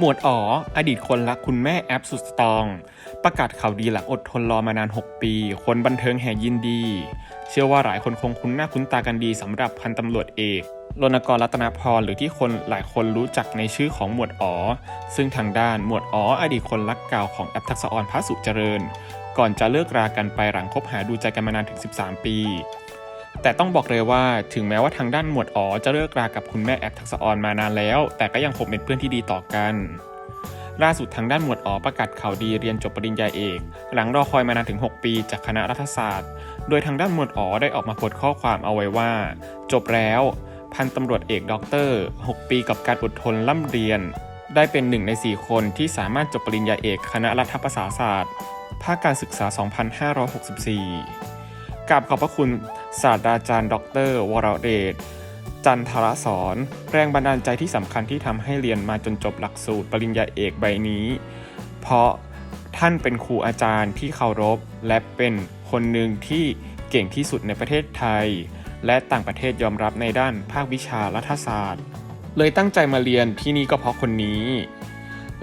หมวดอ๋อ อดีตคนรักคุณแม่แอปสุดสตอง ประกาศข่าวดีหลังอดทนรอมานาน 6 ปี คนบันเทิงแห่ยินดี เชื่อว่าหลายคนคงคุ้นหน้าคุ้นตากันดีสำหรับพันตำรวจเอกรณกรรัตนพรหรือที่คนหลายคนรู้จักในชื่อของหมวดอ๋อ ซึ่งทางด้านหมวดอ๋อ อดีตคนรักเก่าของแอปทักษออนพระสุเจริญ ก่อนจะเลิกรากันไปหลังคบหาดูใจกันมานานถึง 13 ปี แต่ต้องบอกเลยว่าถึงแม้ว่าทางด้านหมวดอ๋อจะเลิกรากับคุณแม่แอปทักษออนมานานแล้ว แต่ก็ยังคงเป็นเพื่อนที่ดีต่อกัน ล่าสุดทางด้านหมวดอ๋อประกาศข่าวดีเรียนจบปริญญาเอก หลังรอคอยมานานถึง 6 ปีจากคณะรัฐศาสตร์ โดยทางด้านหมวดอ๋อได้ออกมาโพสต์ข้อความเอาไว้ว่า จบแล้ว พันตำรวจเอกด็อกเตอร์ 6 ปีกับการอดทนล่ำเรียน ได้เป็นหนึ่งใน 4 คนที่สามารถจบปริญญาเอก คณะรัฐประศาศาสตร์ ภาคการศึกษา 2564 กราบขอบพระคุณศาสตราจารย์ ดร วรเดช จันทรสอน แรงบันดาลใจที่สำคัญที่ทำให้เรียนมาจนจบหลักสูตรปริญญาเอกใบนี้ เพราะท่านเป็นครูอาจารย์ที่เคารพ และเป็นคนหนึ่งที่เก่งที่สุดในประเทศไทย และต่างประเทศยอมรับในด้านภาควิชารัฐศาสตร์ เลยตั้งใจมาเรียนที่นี่ก็เพราะคนนี้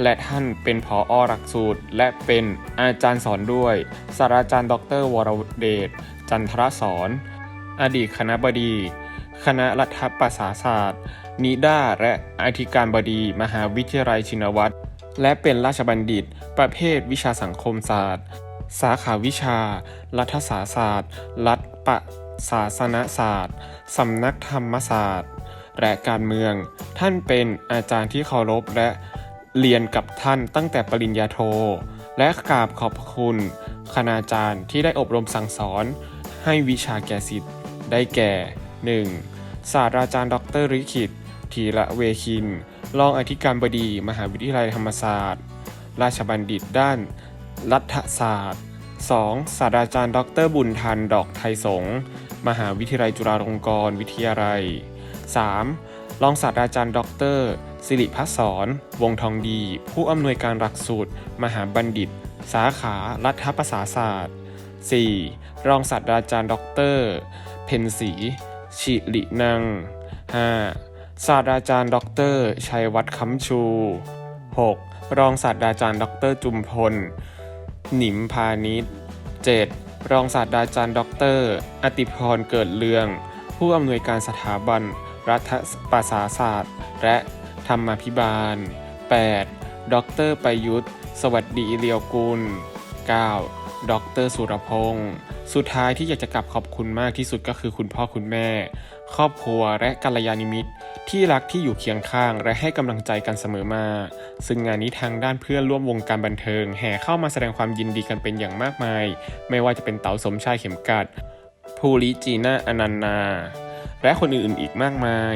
และท่านเป็นผออหลักสูตร และเป็นอาจารย์สอนด้วย ศาสตราจารย์ ดร วรเดช จันทรสอน อดีตคณะบดี คณะรัฐประศาศาสตร์ นิด้าและอธิการบดี มหาวิทยาลัยชินวัตร และเป็นราชบัณฑิต ประเภทวิชาสังคมศาสตร์ สาขาวิชา รัฐศาสตร์ศาสตร์ รัฐประศาสนศาสตร์ สำนักธรรมศาสตร์ และการเมือง ท่านเป็นอาจารย์ที่เคารพและ เรียนกับท่านตั้งแต่ปริญญาโท และกราบขอบคุณคณาจารย์ที่ได้อบรมสั่งสอนให้วิชาแก่สิทธิ์ ได้แก่ 1. ศาสตราจารย์ ดรริขิตธีระเวคิน รองอธิการบดีมหาวิทยาลัยธรรมศาสตร์ ราชบัณฑิตด้านรัฐศาสตร์ 2. ศาสตราจารย์ ดรบุญทัน ดอกไทยสง มหาวิทยาลัยจุฬาลงกรณ์วิทยาลัย 3. รองศาสตราจารย์ ดร สิริพัฒสอนวงทองดี ผู้อำนวยการหลักสูตร มหาบัณฑิต สาขารัฐประศาศาสตร์ 4. รองศาสตราจารย์ด็อกเตอร์ เพนศรีชิรินัง 5. ศาสตราจารย์ด็อกเตอร์ ชัยวัฒน์คำชู 6. รองศาสตราจารย์ด็อกเตอร์จุมพล หนิมพาณิชย์ 7. รองศาสตราจารย์ด็อกเตอร์ อติพรเกิดเรือง ผู้อำนวยการสถาบันรัฐประศาศาสตร์ และ ธรรมาภิบาล 8. ดรประยุทธ์ สวัสดีเรียวกุล 9. ดรสุรพงศ์สุดท้ายที่อยากจะกลับขอบคุณมากที่สุดก็คือคุณพ่อคุณแม่ ครอบครัวและกัลยาณมิตร ที่รักที่อยู่เคียงข้างและให้กำลังใจกันเสมอมา ซึ่งงานนี้ทางด้านเพื่อนร่วมวงการบันเทิง แห่เข้ามาแสดงความยินดีกันเป็นอย่างมากมาย ไม่ว่าจะเป็นเต๋าสมชายเข็มกัดภูริจีน่าอนันนา และคนอื่นๆอีกมากมาย